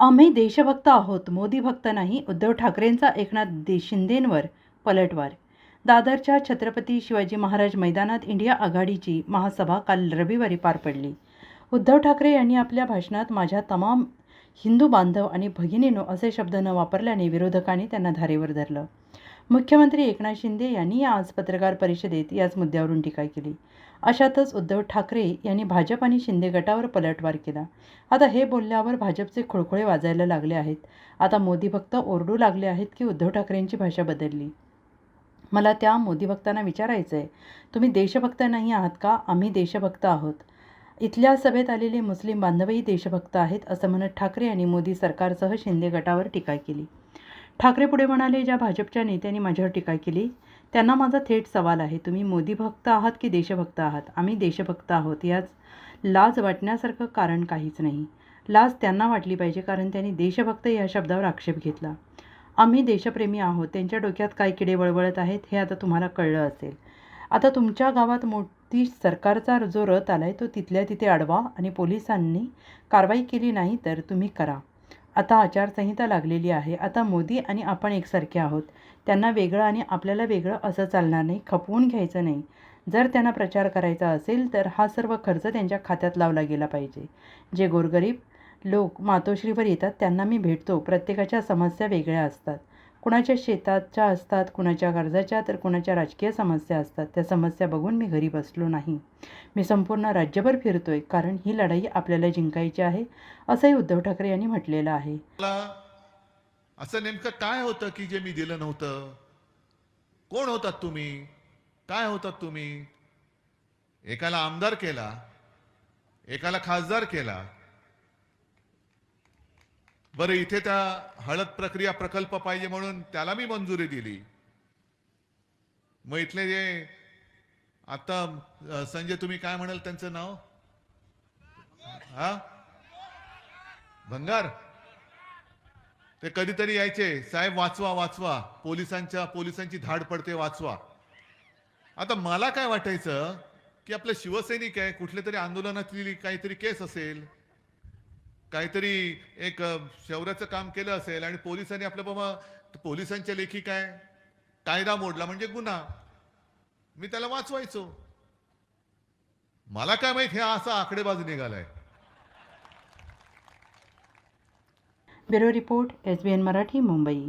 आम्ही देशभक्त आहोत मोदी भक्त नाही उद्धव ठाकरेंचा एकनाथ दे शिंदेंवर पलटवार. दादरच्या छत्रपती शिवाजी महाराज मैदानात इंडिया आघाडीची महासभा काल रविवारी पार पडली. उद्धव ठाकरे यांनी आपल्या भाषणात माझ्या तमाम हिंदू बांधव आणि भगिनीनो असे शब्द न वापरल्याने विरोधकांनी त्यांना धारेवर धरलं. मुख्यमंत्री एकनाथ शिंदे यांनी आज पत्रकार परिषदेत याच मुद्द्यावरून टीका केली. अशातच उद्धव ठाकरे यांनी भाजप आणि शिंदे गटावर पलटवार केला. आता हे बोलल्यावर भाजपचे खुळखुळे वाजायला लागले आहेत. आता मोदी भक्त ओरडू लागले आहेत की उद्धव ठाकरेंची भाषा बदलली. मला त्या मोदी भक्तांना विचारायचं आहे तुम्ही देशभक्त नाही आहात का? आम्ही देशभक्त आहोत. इथल्या सभेत आलेले मुस्लिम बांधवही देशभक्त आहेत असं म्हणत ठाकरे यांनी मोदी सरकारसह शिंदे गटावर टीका केली. ठाकरे पुढे म्हणाले ज्या भाजपच्या नेत्यांनी माझ्यावर टीका केली त्यांना माझा थेट सवाल आहे. तुम्ही मोदी भक्त आहात की देशभक्त आहात? आम्ही देशभक्त आहोत. याच लाज वाटण्यासारखं कारण काहीच नाही. लाज त्यांना वाटली पाहिजे कारण त्यांनी देशभक्त या शब्दावर आक्षेप घेतला. आम्ही देशप्रेमी आहोत. त्यांच्या डोक्यात काय किडे वळवळत आहेत हे आता तुम्हाला कळलं असेल. आता तुमच्या गावात मोठी सरकारचा जो रथ आला आहे तो तिथल्या तिथे अडवा आणि पोलिसांनी कारवाई केली नाही तर तुम्ही करा. आता आचारसंहिता लागलेली आहे. आता मोदी आणि आपण एकसारखे आहोत. त्यांना वेगळं आणि आपल्याला वेगळं असं चालणार नाही खपवून घ्यायचं नाही. जर त्यांना प्रचार करायचा असेल तर हा सर्व खर्च त्यांच्या खात्यात लावला गेला पाहिजे. जे गोरगरीब लोक मातोश्रीवर येतात त्यांना मी भेटतो. प्रत्येकाच्या समस्या वेगळ्या असतात. कुणाच्या शेताच्या असतात कुणाच्या कर्जाच्या तर कुणाच्या राजकीय समस्या असतात. त्या समस्या बघून मी घरी बसलो नाही. मी संपूर्ण राज्यभर फिरतोय कारण ही लढाई आपल्याला जिंकायची आहे असंही उद्धव ठाकरे यांनी म्हटलेलं आहे. असं नेमकं काय होतं की जे मी दिलं नव्हतं? कोण होतात तुम्ही? काय होतात तुम्ही? एकाला आमदार केला एकाला खासदार केला बरं इथे त्या हळद प्रक्रिया प्रकल्प पाहिजे म्हणून त्याला मी मंजुरी दिली. मग इथले जे आता संजय तुम्ही काय म्हणाल त्यांचं नाव? हा? भंगार? ते कधीतरी यायचे. साहेब वाचवा वाचवा. पोलिसांच्या पोलिसांची धाड पडते वाचवा. आता मला काय वाटायचं की आपले शिवसैनिक आहे कुठल्या तरी आंदोलनातली काहीतरी केस असेल काहीतरी एक शौर्याचं काम केलं असेल आणि पोलिसांनी आपलं बाबा पोलिसांच्या लेखी काय? कायदा मोडला म्हणजे गुन्हा. मी त्याला वाचवायचो. मला काय माहीत हे असा आकडेबाज निघालाय. Bureau report S B N Marathi Mumbai.